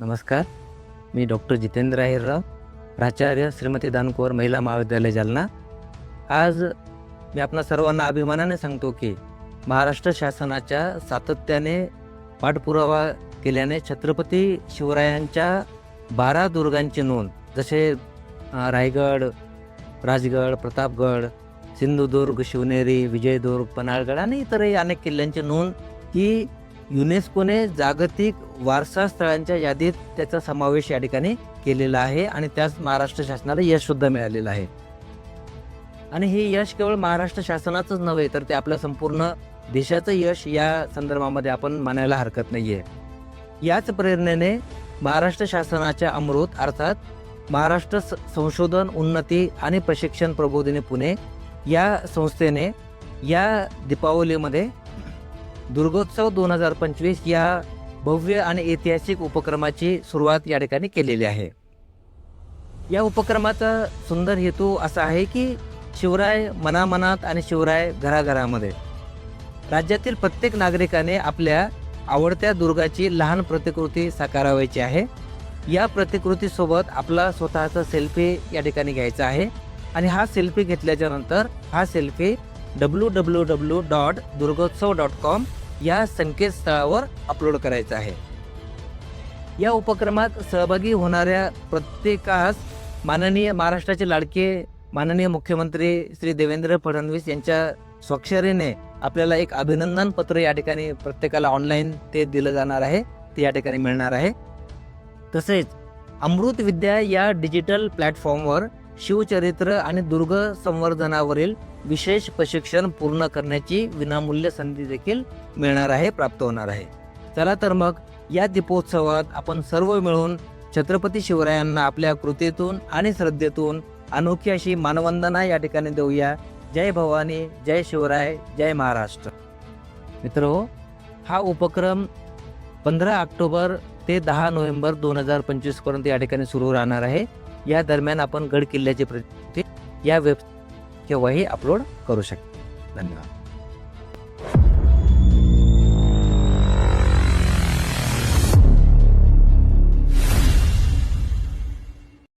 नमस्कार. मी डॉक्टर जितेंद्र अहिरराव प्राचार्य श्रीमती दानकोर महिला महाविद्यालय जालना. आज मी आपणा सर्वांना अभिमानाने सांगतो की महाराष्ट्र शासनाच्या सातत्याने पाठपुरावा केल्याने छत्रपती शिवरायांच्या बारा दुर्गांची नोंद जसे रायगड राजगड प्रतापगड सिंधुदुर्ग शिवनेरी विजयदुर्ग पन्हाळगड आणि इतरही अनेक किल्ल्यांची नोंद ही युनेस्कोने जागतिक वारसा स्थळांच्या यादीत त्याचा समावेश या ठिकाणी केलेला आहे आणि त्यास महाराष्ट्र शासनाला यशसुद्धा मिळालेलं आहे. आणि हे यश केवळ महाराष्ट्र शासनाचंच नव्हे तर ते आपल्या संपूर्ण देशाचं यश या संदर्भामध्ये आपण मानायला हरकत नाही आहे याच प्रेरणेने महाराष्ट्र शासनाच्या अमृत अर्थात महाराष्ट्र स- संशोधन उन्नती आणि प्रशिक्षण प्रबोधिनी पुणे या संस्थेने या दीपावलीमध्ये दुर्गोत्सव दोन हजार पंचवीस या भव्य आणि ऐतिहासिक उपक्रमाची सुरुवात या ठिकाणी केलेली आहे. या उपक्रमाचा सुंदर हेतू असा आहे की शिवराय मनामनात आणि शिवराय घराघरामध्ये राज्यातील प्रत्येक नागरिकाने आपल्या आवडत्या दुर्गाची लहान प्रतिकृती साकारावायची आहे. या प्रतिकृतीसोबत आपला स्वतःचा सेल्फी या ठिकाणी घ्यायचा आहे आणि हा सेल्फी घेतल्याच्यानंतर हा selfie W W W dot Durgotsav dot com या संकेतस्थळावर अपलोड करायचा आहे. या उपक्रमात सहभागी होणाऱ्या प्रत्येकास माननीय महाराष्ट्राचे लाडके माननीय मुख्यमंत्री श्री देवेंद्र फडणवीस यांच्या स्वाक्षरीने आपल्याला एक अभिनंदन पत्र या ठिकाणी प्रत्येकाला ऑनलाईन ते दिलं जाणार आहे ते या ठिकाणी मिळणार आहे. तसेच अमृत विद्या या डिजिटल प्लॅटफॉर्मवर शिवचरित्र आणि दुर्ग संवर्धनावरील विशेष प्रशिक्षण पूर्ण करण्याची विनामूल्य संधी देखील मिळणार आहे प्राप्त होणार आहे. चला तर मग या दीपोत्सवात आपण सर्व मिळून छत्रपती शिवरायांना आपल्या कृतीतून आणि श्रद्धेतून अनोखी अशी मानवंदना या ठिकाणी देऊया. जय भवानी जय शिवराय जय महाराष्ट्र. मित्र हा उपक्रम पंधरा ऑक्टोबर ते दहा नोव्हेंबर दोन हजार पंचवीसपर्यंत या ठिकाणी सुरू राहणार आहे. या दरम्यान आपण गड किल्ल्याचे प्रति या वेब केव्हाही अपलोड करू शकता. धन्यवाद.